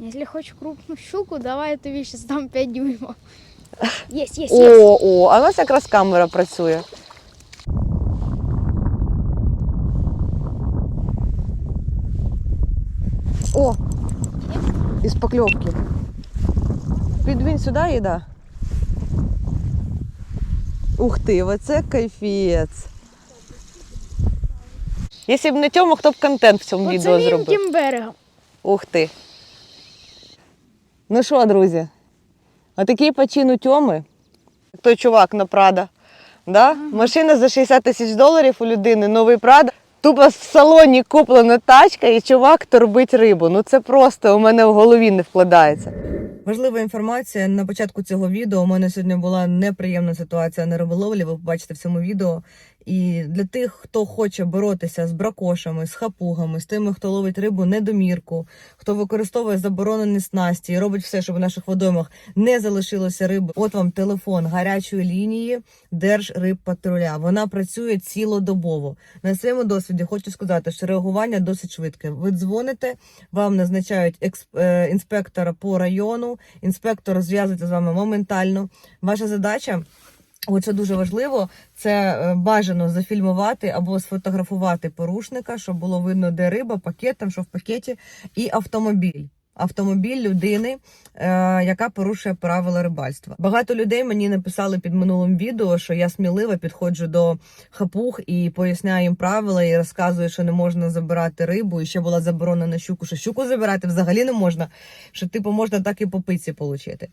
Если хочешь крупную щуку, давай я тобі сейчас дам 5 дюймов. Есть, есть, есть. О, о, а у нас якраз камера працює. О! Із покльовки. Підвінь сюди і да. Ух ти, оце кайфець. Якщо б не Тьома, хто б контент в цьому Оце відео він зробив? тим берегом. Ух ти. Ну що, друзі? Отакий почин у Тьоми. Той чувак на Прада. Да? Машина за 60 тисяч доларів у людини, новий Прада. Тупо в салоні куплена тачка і чувак торбить рибу. Ну це просто у мене в голові не вкладається. Важлива інформація. На початку цього відео у мене сьогодні була неприємна ситуація на риболовлі. Ви побачите в цьому відео. І для тих, хто хоче боротися з бракошами, з хапугами, з тими, хто ловить рибу недомірку, хто використовує заборонені снасті і робить все, щоб в наших водоймах не залишилося риби. От вам телефон гарячої лінії Держрибпатруля. Вона працює цілодобово. На своєму досвіді хочу сказати, що реагування досить швидке. Ви дзвоните, вам назначають експ- е, інспектора по району. Інспектор зв'язується з вами моментально. Ваша задача. Що дуже важливо, це е, бажано зафільмувати або сфотографувати порушника, щоб було видно, де риба, пакет, там що в пакеті, і автомобіль. Автомобіль людини, е, яка порушує правила рибальства. Багато людей мені написали під минулим відео, що я сміливо підходжу до хапуг і поясняю їм правила і розказую, що не можна забирати рибу, і ще була заборонена щуку, що щуку забирати взагалі не можна, що типу можна так і по пиці отримати.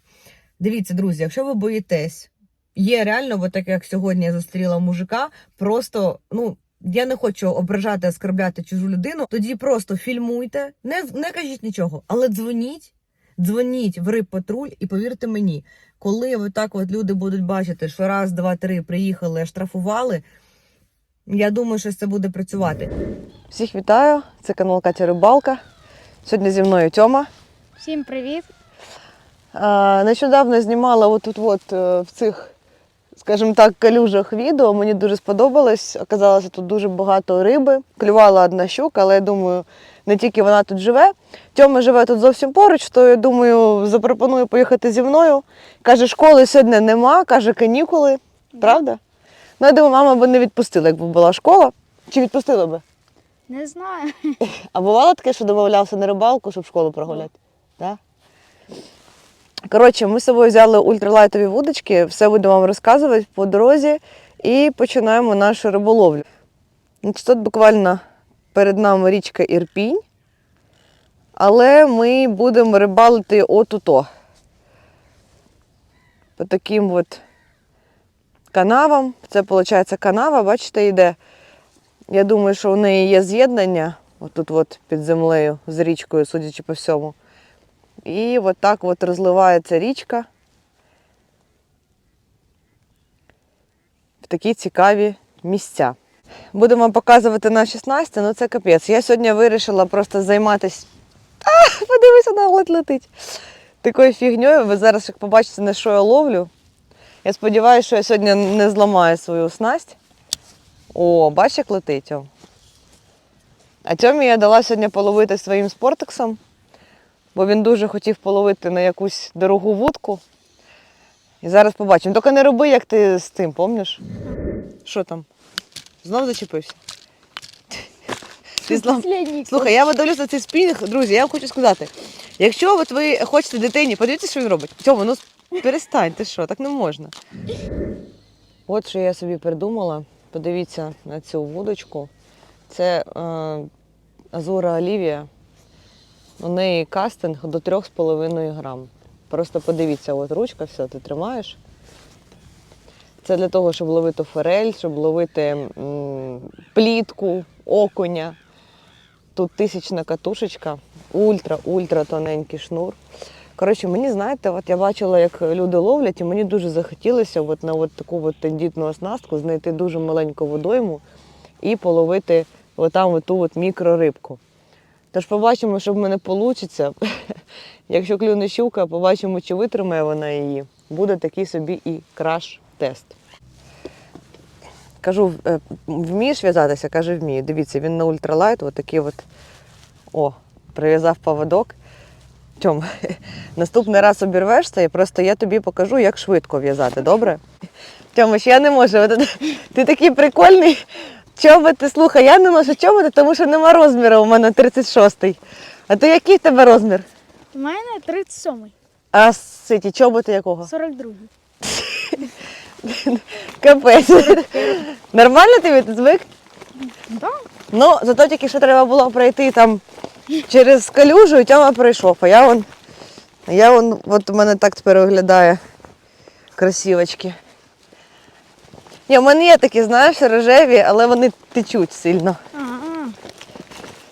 Дивіться, друзі, якщо ви боїтесь є реально, от так як сьогодні я зустріла мужика, просто ну. Я не хочу ображати, оскорбляти чужу людину. Тоді просто фільмуйте, не, не кажіть нічого, але дзвоніть, дзвоніть в рибпатруль і повірте мені, коли ви так от люди будуть бачити, що раз, два, три приїхали, штрафували. Я думаю, що це буде працювати. Всіх вітаю! Це канал Катя Рибалка. Сьогодні зі мною Тьома. Всім привіт. А, Нещодавно знімала отут от е, в цих, скажімо так, калюжах відео. Мені дуже сподобалось. Оказалося, тут дуже багато риби. Клювала одна щука, але я думаю, не тільки вона тут живе. Тьома живе тут зовсім поруч, то я думаю, запропоную поїхати зі мною. Каже, школи сьогодні нема, каже, канікули. Правда? Ну, я думаю, мама би не відпустила, якби була школа. Чи відпустила би? Не знаю. А бувало таке, що домовлявся на рибалку, щоб школу прогуляти? Да? Коротше, ми з собою взяли ультралайтові вудочки, все будемо вам розказувати по дорозі і починаємо нашу риболовлю. Тут буквально перед нами річка Ірпінь, але ми будемо рибалити отуто. По таким от канавам. Це, виходить, канава, бачите, йде. Я думаю, що у неї є з'єднання отут от під землею з річкою, судячи по всьому. І от так от розливається річка в такі цікаві місця. Будемо показувати наші снасті, ну це капець. Я сьогодні вирішила просто займатися. А, подивися, на лед летить. Такою фігньою. Ви зараз, як побачите, на що я ловлю. Я сподіваюся, що я сьогодні не зламаю свою снасть. О, бач, як летить. А Тьомі я дала сьогодні половити своїм спортексом, бо він дуже хотів половити на якусь дорогу вудку. І зараз побачимо. Тільки не роби, як ти з тим, помніш? Що там? Знов зачепився? Ти злам... Слухай, я дивлюся на цей спінінг, друзі, я вам хочу сказати. Якщо от ви хочете дитині, подивіться, що він робить. Тьома, ну перестань, ти що, так не можна. От що я собі придумала. Подивіться на цю вудочку. Це е, Азура Олівія. У неї кастинг до 3,5 грам. Просто подивіться, от ручка, все, ти тримаєш. Це для того, щоб ловити форель, щоб ловити м, плітку, окуня. Тут тисячна катушечка, ультра-ультра тоненький шнур. Коротше, мені знаєте, от я бачила, як люди ловлять, і мені дуже захотілося от на от таку от тендітну оснастку знайти дуже маленьку водойму і половити отам оту от мікрорибку. Тож побачимо, що в мене вийде. Якщо клюне щука, побачимо, чи витримає вона її. Буде такий собі і краш-тест. Кажу, е, вмієш в'язатися? Каже, вмію. Дивіться, він на ультралайт, отакий от. О, прив'язав поводок. Тьом, наступний раз обірвешся і просто я тобі покажу, як швидко в'язати, добре? Тьомич, я не можу. Ти такий прикольний. Чоботи, слухай, я не ношу чоботи, тому що нема розміру у мене 36-й. А ти який в тебе розмір? У мене 37-й, А ці ті чоботи якого? 42-й. Капець. Нормально тобі ти звик? Да? Ну, зато тільки що треба було пройти там через калюжу, і Тьома пройшов. А я вон, я вон, от у мене так тепер виглядає красивочки. Ні, в мене є такі, знаєш, рожеві, але вони течуть сильно. Ага.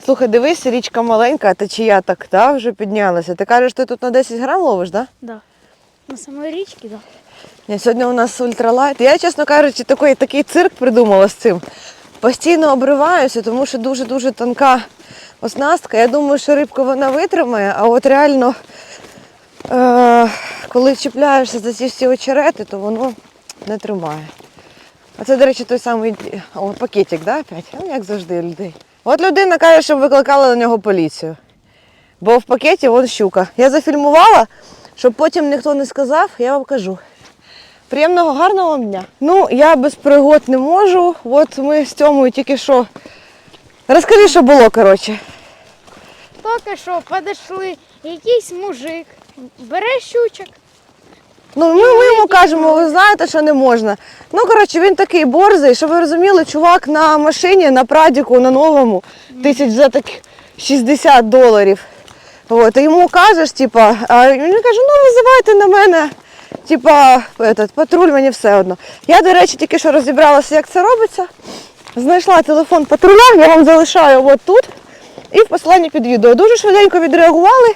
Слухай, дивись, річка маленька, а течія так та, вже піднялася. Ти кажеш, ти тут на 10 грам ловиш, так? Да? Да. На самой річці, да. Ні, сьогодні у нас ультралайт. Я, чесно кажучи, такий, такий цирк придумала з цим. Постійно обриваюся, тому що дуже-дуже тонка оснастка. Я думаю, що рибку вона витримає, а от реально, е- коли чіпляєшся за ці всі очерети, то воно не тримає. А це, до речі, той самий о, пакетик, да, опять? Ну, як завжди людей. От людина каже, щоб викликали на нього поліцію. Бо в пакеті вон щука. Я зафільмувала, щоб потім ніхто не сказав, я вам кажу. Приємного, гарного вам дня. Ну, я без пригод не можу. От ми з Тьомою тільки що. Розкажи, що було, коротше. Тільки що подошли, якийсь мужик, бере щучок. Ну, ми, ми йому кажемо, ви знаєте, що не можна. Ну, коротше, він такий борзий, щоб ви розуміли, чувак на машині, на прадіку, на новому, тисяч за так 60 доларів. От, і йому кажеш, типа, а він каже, ну визивайте на мене. Типа, этот, патруль мені все одно. Я, до речі, тільки що розібралася, як це робиться. Знайшла телефон патруля, я вам залишаю от тут і в посланні під відео. Дуже швиденько відреагували.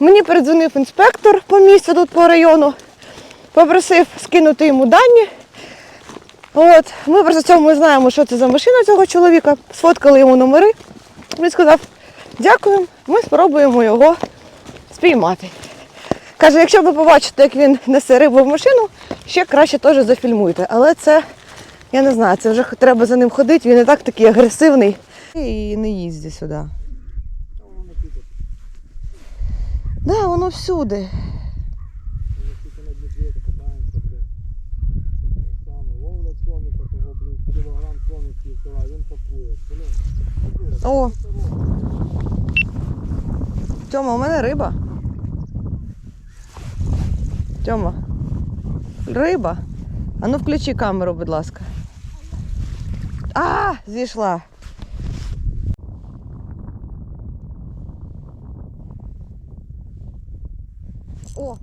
Мені передзвонив інспектор по місцю тут по району попросив скинути йому дані. От, ми просто цьому знаємо, що це за машина цього чоловіка, сфоткали йому номери. Він сказав, дякую, ми спробуємо його спіймати. Каже, якщо ви побачите, як він несе рибу в машину, ще краще теж зафільмуйте. Але це, я не знаю, це вже треба за ним ходити, він і так такий агресивний. І не їзді сюди. Так, да, воно всюди. Тільки на Дніпрі катаємося, блін. Саме ловлять коміка, того, блін, кілограм коміків вчора, він пакує. Блін, О! Тьома, у мене риба. Тьома. Риба. А ну включи камеру, будь ласка. А, зійшла. О!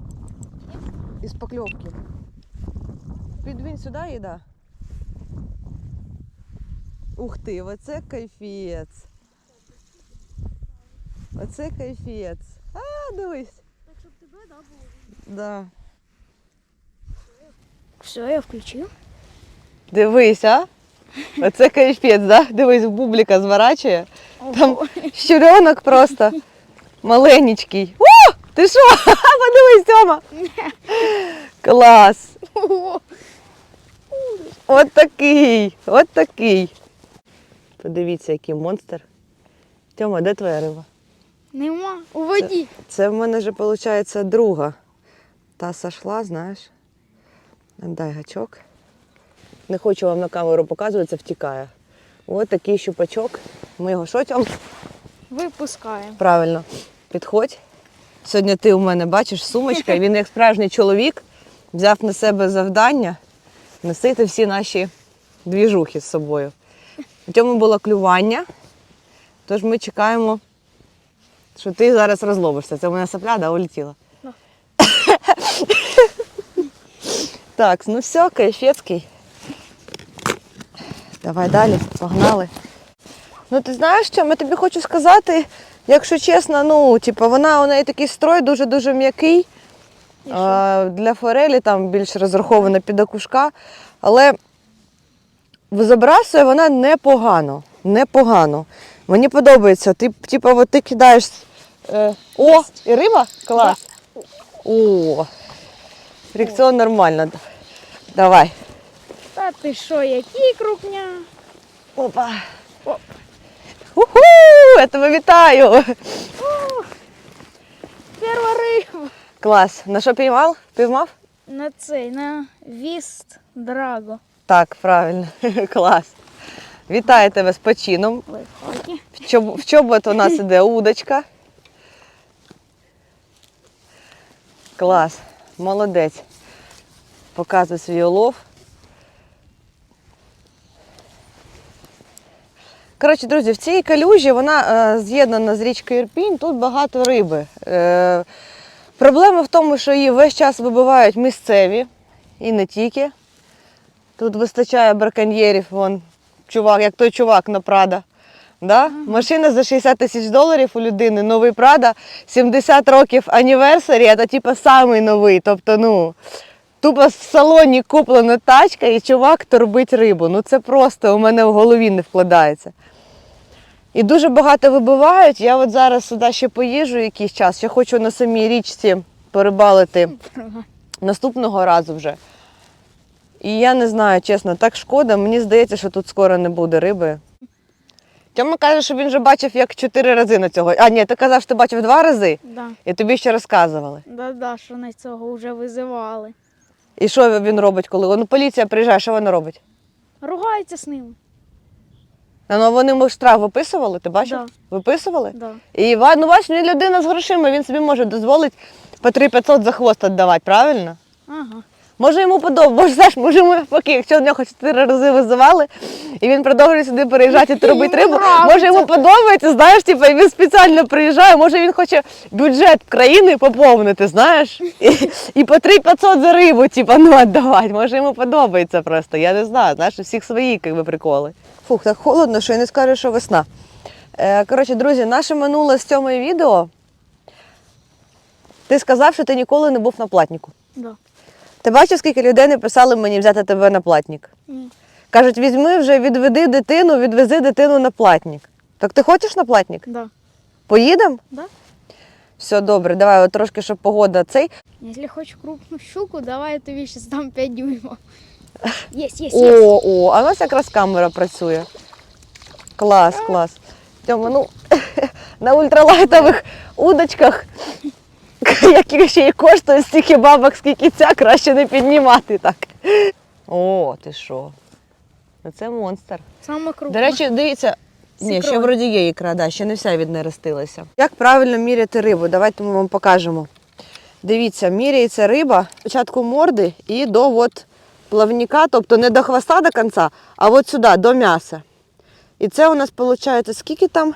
Із покльовки. Підвінь сюди їда. Ух ти, оце кайфець. Оце кайфець. А, дивись. Так, щоб тебе, да, було. Да. Все, я включив. Дивись, а? Оце кайфець, да? Дивись, бубліка зворачує. Там щуренок просто маленький. О! Ти що? Подивись, Тьома. Клас. От такий, от такий. Подивіться, який монстр. Тьома, де твоя риба? Нема. У воді. Це в мене вже, виходить, друга. Та сошла, знаєш. Дай гачок. Не хочу вам на камеру показувати, це втікає. Ось такий щупачок. Ми його що тьом? Випускаємо. Правильно. Підходь. Сьогодні ти у мене бачиш сумочка, і він як справжній чоловік взяв на себе завдання носити всі наші двіжухи з собою. У цьому було клювання, тож ми чекаємо, що ти зараз розловишся. Це у мене сапля, да, улетіла. Так, ну все, кайфецький. Давай далі, погнали. Ну ти знаєш що, я тобі хочу сказати, якщо чесно, ну, типу, вона у неї такий строй дуже-дуже м'який. Для форелі там більш розрахована під окушка. Але забрасує вона непогано. Непогано. Мені подобається. Ти, типу, от ти кидаєш. Е, о, і риба? Клас. О, фрикціон нормально. Давай. Та ти що, який крупня? Опа. Оп. Уху! Я тебе вітаю! перша риба. Клас. На що піймав? Піймав? На цей, на віст драго. Так, правильно. Клас. Вітаю тебе з почином. В, чоб... чобот у нас іде удочка. Клас. Молодець. Показуй свій улов. Коротше, друзі, в цій калюжі вона е, з'єднана з річкою Ірпінь, тут багато риби. Е, проблема в тому, що її весь час вибивають місцеві і не тільки. Тут вистачає браконьєрів, вон чувак, як той чувак на Прада. Да? Машина за 60 тисяч доларів у людини, новий Прада, 70 років анniversary, це типу самий новий. Тобто, ну, тупо в салоні куплена тачка і чувак торбить рибу. Ну це просто у мене в голові не вкладається. І дуже багато вибивають. Я от зараз сюди ще поїжджу якийсь час. Ще хочу на самій річці порибалити наступного разу вже. І я не знаю, чесно, так шкода. Мені здається, що тут скоро не буде риби. Тьома каже, що він вже бачив як чотири рази на цього. А, ні, ти казав, що ти бачив два рази, Да. і тобі ще розказували. Да-да, що на цього вже визивали. І що він робить, коли ну, поліція приїжджає, що вона робить? Ругаються з ними. А, Ну, вони йому штраф виписували, ти бачив? Да. Виписували? Да. І ну, бачиш, він людина з грошима, він собі може дозволити по 3500 за хвост віддавати, правильно? Ага. Може йому подобається, може, знаєш, може йому навпаки, якщо в нього чотири рази визивали, і він продовжує сюди переїжджати і робити рибу, може йому подобається, знаєш, типу, і він спеціально приїжджає, може він хоче бюджет країни поповнити, знаєш, і, і по 3500 за рибу, типу, ну, віддавати. Може йому подобається просто, я не знаю, знаєш, у всіх свої як би, приколи. Фух, так холодно, що я не скажу, що весна. Е, коротше, друзі, наше минуле з цьому відео. Ти сказав, що ти ніколи не був на платніку. Да. Ти бачив, скільки людей не писали мені взяти тебе на платник? Ні. Кажуть, візьми вже, відведи дитину, відвези дитину на платник. Так ти хочеш на платник? Да. Поїдемо? Да. Все добре, давай от трошки, щоб погода цей. Если хочешь крупную щуку, давай я тобі сейчас дам 5 дюймов. Есть, есть, есть. О, о, а у нас якраз камера працює. Клас, клас. Тьома, ну, на ультралайтових удочках, які ще й коштують стільки бабок, скільки ця, краще не піднімати так. О, ти що? Ну, Це монстр. Сама До речі, дивіться. Ні, ще вроді є ікра, да, ще не вся віднерестилася. Як правильно міряти рибу? Давайте ми вам покажемо. Дивіться, міряється риба спочатку морди і до от плавника, тобто не до хвоста до кінця, а от сюди, до м'яса. І це у нас виходить, скільки там?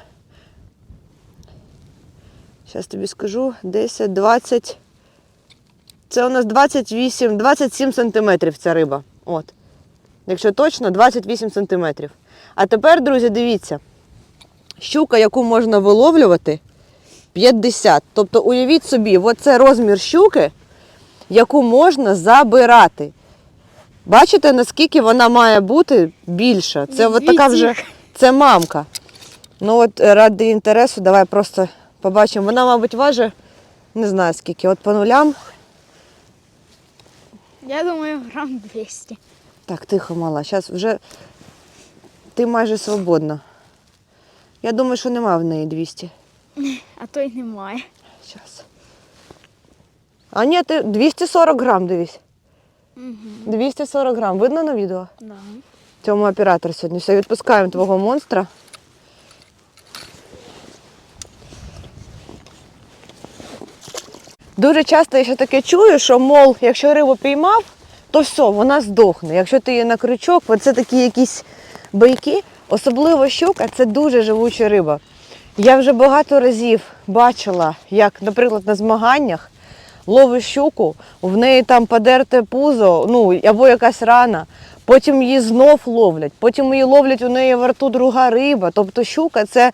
Зараз тобі скажу, 10, 20. Це у нас 28, 27 сантиметрів ця риба. От. Якщо точно, 28 сантиметрів. А тепер, друзі, дивіться. Щука, яку можна виловлювати, 50. Тобто, уявіть собі, от це розмір щуки, яку можна забирати. Бачите, наскільки вона має бути більша? Це от така вже це мамка. Ну от ради інтересу, давай просто побачимо. Вона, мабуть, важить, не знаю скільки, от по нулям. Я думаю, грамм 200. Так, тихо, мала. Зараз вже ти майже свободна. Я думаю, що нема в неї 200. А то й немає. Зараз. А ні, ти 240 грам, дивись. Угу. 240 грам. Видно на відео? Да. Цьому оператор сьогодні. Все, відпускаємо твого монстра. Дуже часто я ще таке чую, що, мол, якщо рибу піймав, то все, вона здохне. Якщо ти її на крючок, це такі якісь байки, особливо щука це дуже живуча риба. Я вже багато разів бачила, як, наприклад, на змаганнях ловиш щуку, в неї там подерте пузо, ну або якась рана. Потім її знов ловлять, потім її ловлять у неї во рту друга риба. Тобто щука це,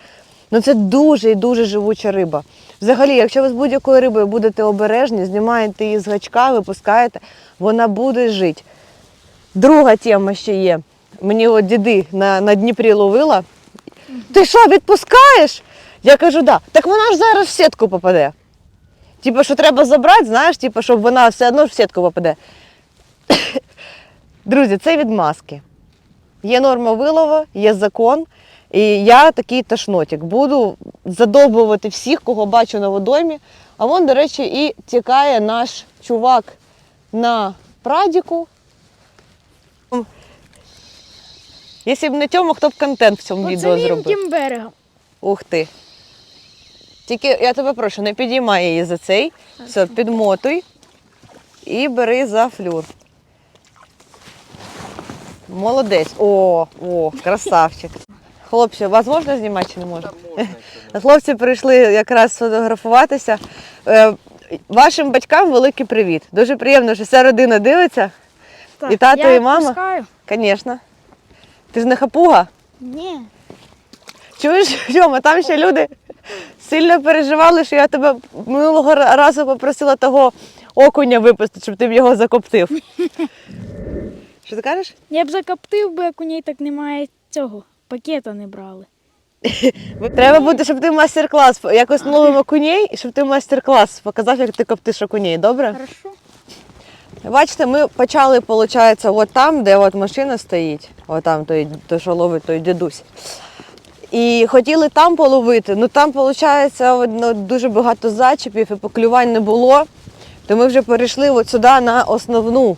ну, це дуже і дуже живуча риба. Взагалі, якщо ви з будь-якою рибою будете обережні, знімаєте її з гачка, випускаєте, вона буде жити. Друга тема ще є. Мені от діди на, на Дніпрі ловила. Ти що, відпускаєш? Я кажу, да. Так вона ж зараз в сітку попаде. Типу, що треба забрати, знаєш, типу, щоб вона все одно в сітку попаде. Друзі, це відмазки. Є норма вилову, є закон. І я такий ташнотик. Буду задовбувати всіх, кого бачу на водоймі, А вон, до речі, і тікає наш чувак на прадіку. Якщо б не Тьома, хто б контент в цьому Оце відео він зробив. тим берегом. Ух ти. Тільки я тебе прошу, не підіймай її за цей. Все, підмотуй і бери за флюр. Молодець. О, о, красавчик. Хлопці, вас можна знімати чи не можна? Хлопці прийшли якраз сфотографуватися. Е, Вашим батькам великий привіт. Дуже приємно, що вся родина дивиться. Так, І тато, я і мама? Звісно. Ти ж не хапуга? Ні. Чуєш, Тьома, там ще люди сильно переживали, що я тебе минулого разу попросила того окуня випустити, щоб ти б його закоптив. Що ти кажеш? Я б закоптив би, як у ній так немає цього. Пакета не брали. Треба буде, щоб ти майстер-клас якось ловимо окуней, і щоб ти майстер-клас показав, як ти коптиш окуней, добре? Хорошо? Бачите, ми почали, виходить, от там, де от машина стоїть, от там той, той, що ловить той дідусь. І хотіли там половити, ну там, виходить, ну, дуже багато зачепів і поклювань не було. То ми вже перейшли от сюди на основну.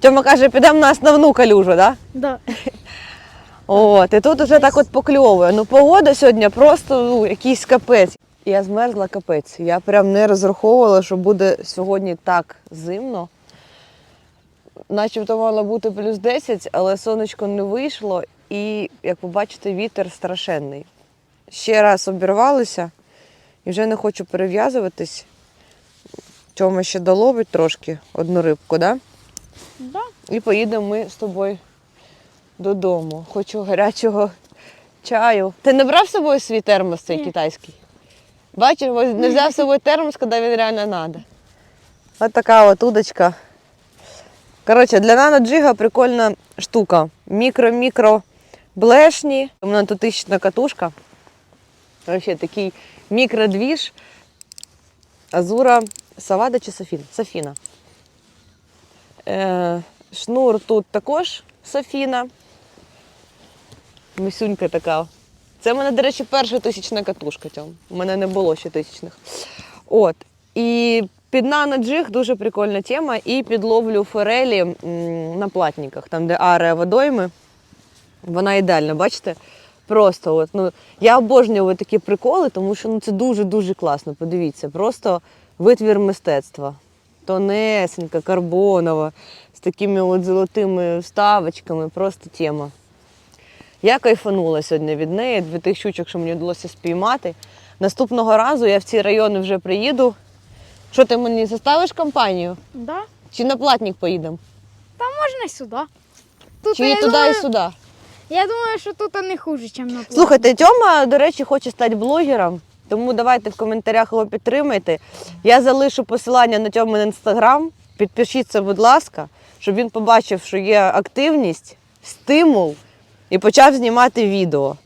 Тьома каже, підемо на основну калюжу, так? Да. От, і тут вже так от покльовує. Ну погода сьогодні просто ну, якийсь капець. Я змерзла капець. Я прям не розраховувала, що буде сьогодні так зимно. Начебто мало бути плюс 10, але сонечко не вийшло і, як побачите, вітер страшенний. Ще раз обірвалися і вже не хочу перев'язуватись. Тьома ще доловить трошки одну рибку, так? Да? Да. І поїдемо ми з тобою додому. Хочу гарячого чаю. Ти не брав з собою свій термос цей китайський? Бачиш, ось не взяв з собою термос, коли він реально треба. Ось така от удочка. Коротше, для наноджига прикольна штука. Мікро-мікро блешні. У мене тут тисячна катушка. Взагалі такий мікродвіж. Азура Савада чи Софін? Софіна. Е, шнур тут також Софіна. Мисюнька така. Це в мене, до речі, перша тисячна катушка. Тьом. У мене не було ще тисячних. От. І під наноджиг дуже прикольна тема. І підловлю форелі на платниках, там, де арія водойми. Вона ідеальна, бачите? Просто от, ну, я обожнюю такі приколи, тому що ну, це дуже-дуже класно. Подивіться, просто витвір мистецтва. Тонесенька, карбонова, з такими от золотими вставочками, просто тема. Я кайфанула сьогодні від неї, від тих щучок, що мені вдалося спіймати. Наступного разу я в ці райони вже приїду. Що ти мені заставиш компанію? Да. Чи на платник поїдемо? Та Можна й сюди. Тут, Чи я, і туди, думаю, і сюди? я думаю, що тут не хуже, ніж на плавні. Слухайте, Тьома, до речі, хоче стати блогером, тому давайте в коментарях його підтримайте. Я залишу посилання на Тьомин інстаграм. Підпишіться, будь ласка, щоб він побачив, що є активність, стимул і почав знімати відео.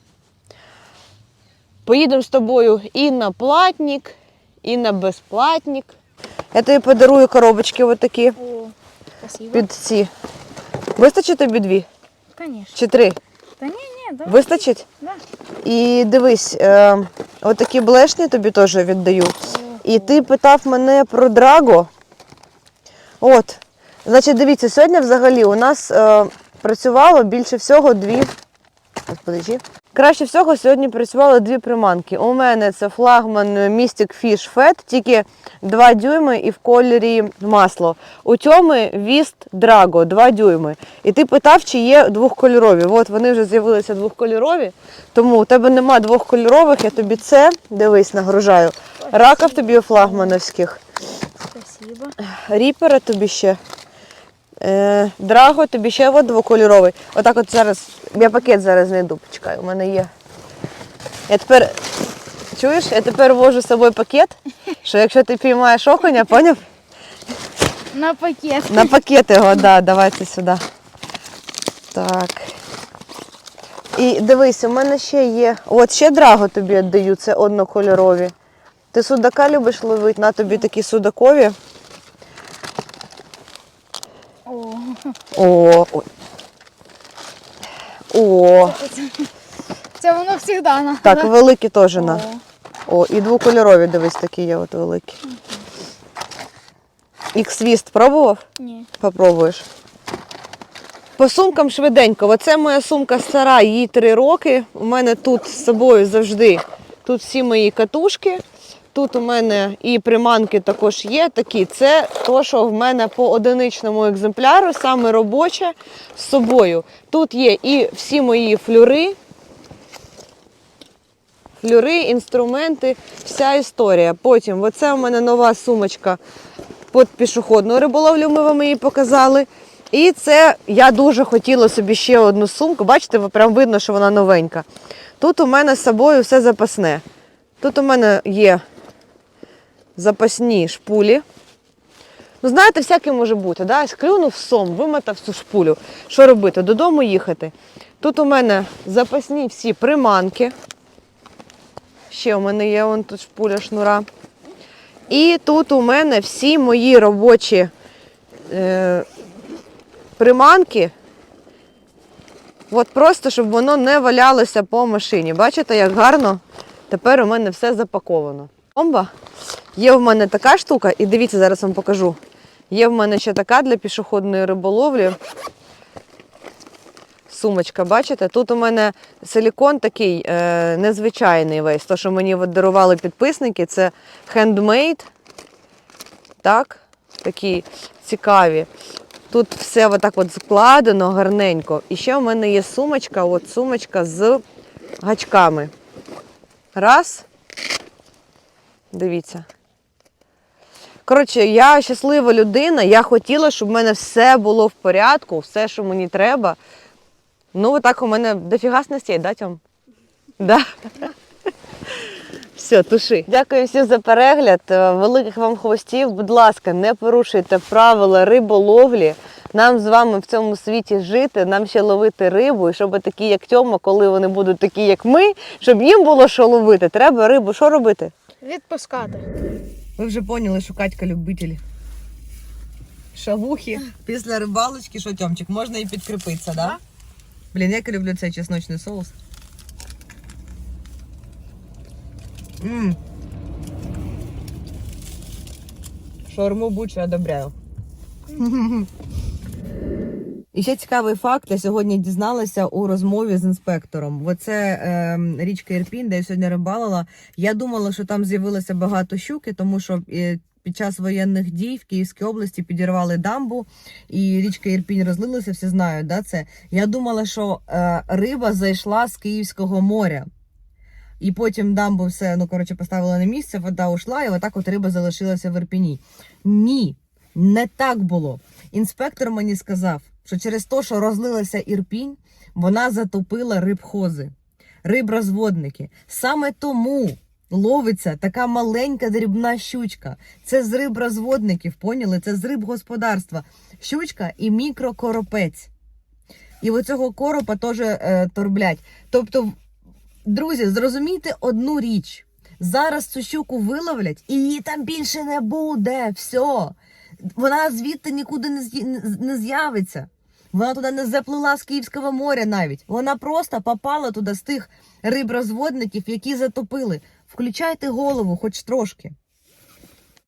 Поїдемо з тобою і на платник, і на безплатник. Я тобі подарую коробочки отакі О, спасибо. під ці. Вистачить тобі дві Конечно. чи три? Та ні, ні, да. Вистачить? Да. І дивись, е, отакі блешні тобі теж віддаю. І ти питав мене про драго. От. Значить, дивіться, сьогодні взагалі у нас е, працювало більше всього дві. Ось. Краще всього сьогодні працювали дві приманки. У мене це флагман Mystic Fish Fat, тільки 2 дюйми і в кольорі масло. У Тьоми Віст Драго 2 дюйми. І ти питав, чи є двохкольорові. От вони вже з'явилися двохкольорові. Тому у тебе нема двохкольорових, я тобі це, дивись, нагружаю. Раков тобі флагмановських. Спасибо. Ріпера тобі ще. Е, Драго тобі ще от двокольоровий. Отак от зараз. Я пакет зараз знайду, почекай, у мене є. Я тепер. Чуєш, я тепер вожу з собою пакет, що якщо ти піймаєш окуня, поняв? На пакет. На пакет його, да, давайте сюди. Так. І дивись, у мене ще є. От ще драго тобі віддаю, це однокольорові. Ти судака любиш ловити, на тобі такі судакові. О, О, ой. О, це воно завжди на. так, великі теж на. О, і двокольорові, дивись, такі є от великі. X-Twist пробував? Ні. Попробуєш. По сумкам швиденько. Оце моя сумка стара, їй 3 роки. У мене тут з собою завжди тут всі мої катушки. Тут у мене і приманки також є такі. Це то, що в мене по одиничному екземпляру, саме робоче з собою. Тут є і всі мої флюри, флюри, інструменти, вся історія. Потім, оце у мене нова сумочка під пішохідну риболовлю, ми вам її показали. І це я дуже хотіла собі ще одну сумку. Бачите, прям видно, що вона новенька. Тут у мене з собою все запасне. Тут у мене є запасні шпулі. Ну, знаєте, всяке може бути. Да? Склюнув сом, вимотав цю шпулю. Що робити? Додому їхати. Тут у мене запасні всі приманки. Ще у мене є вон тут шпуля шнура. І тут у мене всі мої робочі е, приманки. От просто, щоб воно не валялося по машині. Бачите, як гарно тепер у мене все запаковано. Бомба. Є в мене така штука, і дивіться, зараз вам покажу. Є в мене ще така для пішохідної риболовлі. Сумочка, бачите? Тут у мене силікон такий е, незвичайний весь. То, що мені дарували підписники, це хендмейд. Так, такі цікаві. Тут все отак от складено гарненько. І ще у мене є сумочка, от сумочка з гачками. Раз. Дивіться. Коротше, я щаслива людина. Я хотіла, щоб в мене все було в порядку, все, що мені треба. Ну, отак у мене дофіга снастей, да, Тьом? Да. Все, туши. Дякую всім за перегляд. Е, Великих вам хвостів. Будь ласка, не порушуйте правила риболовлі. Нам з вами в цьому світі жити, нам ще ловити рибу, і щоб такі, як Тьома, коли вони будуть такі, як ми, щоб їм було що ловити, треба рибу. Що робити? Відпускати. Ви вже поняли, що Катька любитель шавухи. Після рибалочки, що Тьомчик, можна і підкріпитися, так? Да? Блін, як я люблю цей чесночний соус. Ммм. Шаурму бучу одобряю. І ще цікавий факт, я сьогодні дізналася у розмові з інспектором. Оце е, річка Ірпінь, де я сьогодні рибалила. Я думала, що там з'явилося багато щуки, тому що е, під час воєнних дій в Київській області підірвали дамбу, і річка Ірпінь розлилася, всі знають, да, це. Я думала, що е, риба зайшла з Київського моря. І потім дамбу все, ну коротше, поставили на місце, вода ушла, і отак от риба залишилася в Ірпіні. Ні, не так було. Інспектор мені сказав, що через те, що розлилася Ірпінь, вона затопила рибхози, риброзводники. Саме тому ловиться така маленька дрібна щучка. Це з риброзводників, поняли? Це з рибгосподарства. Щучка і мікрокоропець. І оцього коропа теж е, торблять. Тобто, друзі, зрозумійте одну річ. Зараз цю щуку виловлять, і її там більше не буде. Все. Вона звідти нікуди не з'явиться. Вона туди не заплила з Київського моря навіть. Вона просто попала туди з тих риброзводників, які затопили. Включайте голову хоч трошки.